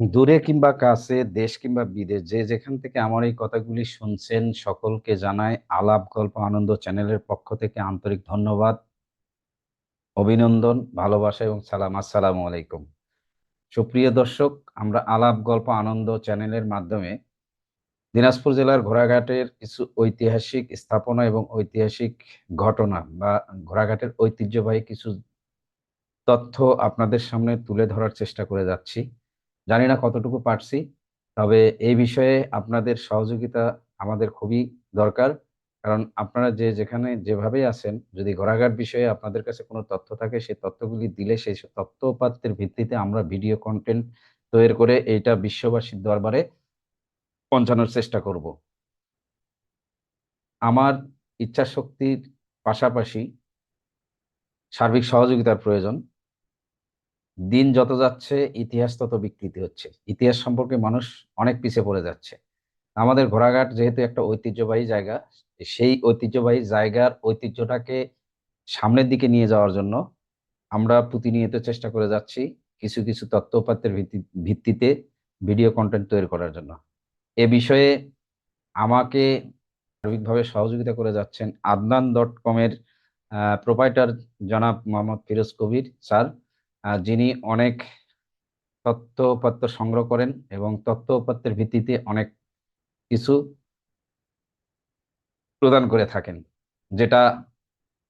দূরে কিংবা কাছে, দেশ কিংবা বিদেশ, যে যেখান থেকে আমার এই কথাগুলি শুনছেন, সকলকে জানাই আলাপ, গল্প, আনন্দ চ্যানেলের পক্ষ থেকে আন্তরিক ধন্যবাদ, অভিনন্দন, ভালোবাসা এবং সালাম। আসসালামু আলাইকুম। সুপ্রিয় দর্শক, আমরা আলাপ, গল্প, আনন্দ চ্যানেলের মাধ্যমে দিনাজপুর জেলার ঘোড়াঘাটের কিছু ঐতিহাসিক স্থাপনা এবং ঐতিহাসিক ঘটনা বা ঘোড়াঘাটের ঐতিহ্যবাহী কিছু তথ্য আপনাদের সামনে তুলে ধরার চেষ্টা করে যাচ্ছি। জানি না কতটুকু পারছি, তবে এই বিষয়ে আপনাদের সহযোগিতা আমাদের খুবই দরকার। কারণ আপনারা যে যেখানে যেভাবে আছেন, যদি ঘোড়াঘাট বিষয়ে আপনাদের কাছে কোনো তথ্য থাকে, সেই তথ্যগুলি দিলে সেই তথ্যপাত্রের ভিত্তিতে আমরা ভিডিও কন্টেন্ট তৈরি করে এইটা বিশ্ববাসীর দরবারে পৌঁছানোর চেষ্টা করব। আমার ইচ্ছা শক্তির পাশাপাশি সার্বিক সহযোগিতার প্রয়োজন। দিন যত যাচ্ছে, ইতিহাস তত বিকৃতি হচ্ছে। ইতিহাস সম্পর্কে মানুষ অনেক পিছিয়ে পড়ে যাচ্ছে। আমাদের ঘোড়াঘাট যেহেতু একটা ঐতিহ্যবাহী জায়গা, সেই ঐতিহ্যবাহী জায়গার ঐতিহ্যটাকে সামনের দিকে নিয়ে যাওয়ার জন্য আমরা প্রতিনিয়ত চেষ্টা করে যাচ্ছি কিছু কিছু তথ্যপাত্রের ভিত্তিতে ভিডিও কন্টেন্ট তৈরি করার জন্য। এ বিষয়ে আমাকে সার্বিকভাবে সহযোগিতা করে যাচ্ছেন আদনান ডট কমের প্রোপাইটার জনাব মোহাম্মদ ফিরোজ কবির, স্যার। যিনি অনেক তথ্যপত্র সংগ্রহ করেন এবং তথ্যপত্রের ভিত্তিতে অনেক কিছু প্রদান করে থাকেন, যেটা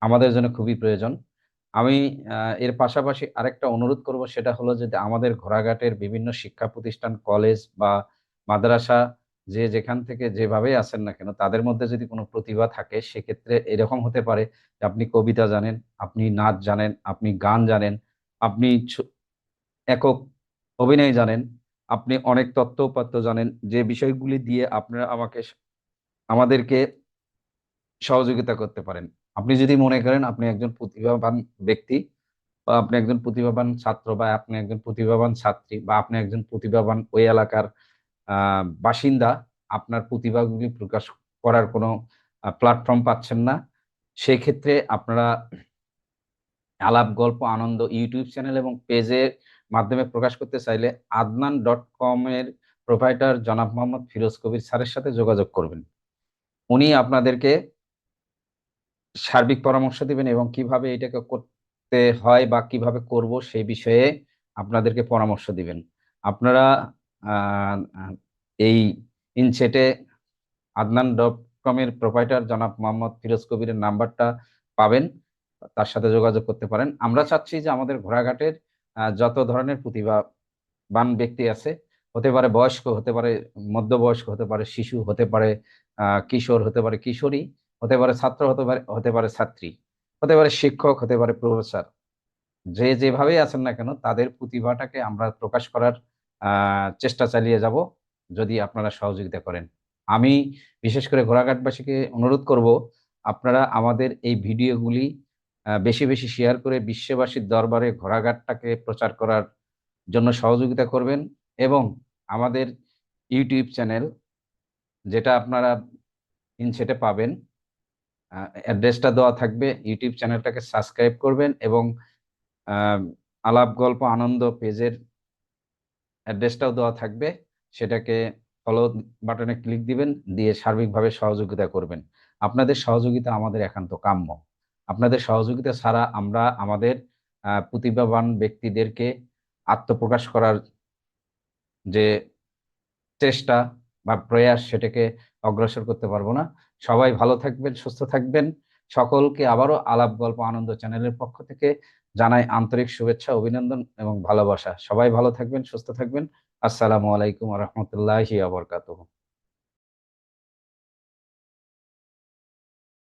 আমাদের জন্য খুবই প্রয়োজন। আমি এর পাশাপাশি আরেকটা অনুরোধ করব, সেটা হলো যে আমাদের ঘোড়াঘাটের বিভিন্ন শিক্ষা প্রতিষ্ঠান, কলেজ বা মাদ্রাসা যে যেখান থেকে যেভাবে আসেন না কেন, তাদের মধ্যে যদি কোনো প্রতিভা থাকে, সেক্ষেত্রে এরকম হতে পারে যে আপনি কবিতা জানেন, আপনি নাচ জানেন, আপনি গান জানেন আপনি একক অভিনয় জানেন, আপনি অনেক তত্ত্ব উপাত্ত জানেন, যে বিষয়গুলি দিয়ে আপনারা আমাকে আমাদেরকে সহযোগিতা করতে পারেন। আপনি যদি মনে করেন আপনি একজন প্রতিভাবান ব্যক্তি বা আপনি একজন প্রতিভাবান ছাত্র বা আপনি একজন প্রতিভাবান ছাত্রী বা আপনি একজন প্রতিভাবান ওই এলাকার বাসিন্দা, আপনার প্রতিভাগুলি প্রকাশ করার কোনো প্ল্যাটফর্ম পাচ্ছেন না সেই ক্ষেত্রে আপনারা আলাপ, গল্প, আনন্দ ইউটিউব চ্যানেল এবং পেজের মাধ্যমে প্রকাশ করতে চাইলে আদনান ডট কম এর প্রোভাইডার জনাব মোহাম্মদ ফিরোজ কবির স্যারের সাথে যোগাযোগ করবেন। উনি আপনাদেরকে সার্বিক পরামর্শ দিবেন এবং কীভাবে এটাকে করতে হয় বা কীভাবে করব সেই বিষয়ে আপনাদেরকে পরামর্শ দিবেন। আপনারা এই ইনসেটে আদনান ডট কমের প্রোভাইডার জনাব মোহাম্মদ ফিরোজ কবিরের নাম্বারটা পাবেন। তার সাথে যোগাযোগ করতে পারেন। আমরা চাচ্ছি যে আমাদের ঘোড়াঘাটের যত ধরনের প্রতিভাবান ব্যক্তি আছে, হতে পারে বয়স্ক, হতে পারে মধ্যবয়স্ক, হতে পারে শিশু, হতে পারে কিশোর, হতে পারে কিশোরী, হতে পারে ছাত্র, হতে পারে হতে পারে ছাত্রী, হতে পারে শিক্ষক, হতে পারে প্রফেসর। যে যেভাবে আছেন না কেন, তাদের প্রতিভাটাকে আমরা প্রকাশ করার চেষ্টা চালিয়ে যাব, যদি আপনারা সহযোগিতা করেন। আমি বিশেষ করে ঘোড়াঘাটবাসীকে অনুরোধ করব, আপনারা আমাদের এই ভিডিওগুলি বেশি বেশি শেয়ার করে বিশ্ববাসীর দরবারে ঘোড়াঘাটটাকে প্রচার করার জন্য সহযোগিতা করবেন এবং আমাদের ইউটিউব চ্যানেল যেটা আপনারা ইনসেটে পাবেন অ্যাড্রেসটা দেওয়া থাকবে। ইউটিউব চ্যানেলটাকে সাবস্ক্রাইব করবেন এবং আলাপ, গল্প, আনন্দ পেজের অ্যাড্রেসটাও দেওয়া থাকবে। সেটাকে ফলো বাটনে ক্লিক দিবেন, দিয়ে সার্বিকভাবে সহযোগিতা করবেন। আপনাদের সহযোগিতা আমাদের একান্ত কাম্য। আপনাদের সহযোগিতা ছাড়া আমরা আমাদের প্রতিভাবান ব্যক্তিদেরকে আত্মপ্রকাশ করার যে চেষ্টা বা প্রয়াস সেটাকে অগ্রসর করতে পারব না। সবাই ভালো থাকবেন, সুস্থ থাকবেন। সকলকে আবারও আলাপ গল্প আনন্দ চ্যানেলের পক্ষ থেকে জানাই আন্তরিক শুভেচ্ছা, অভিনন্দন এবং ভালোবাসা। সবাই ভালো থাকবেন, সুস্থ থাকবেন। আসসালামু আলাইকুম রহমতুল্লাহি আবরকাতুহ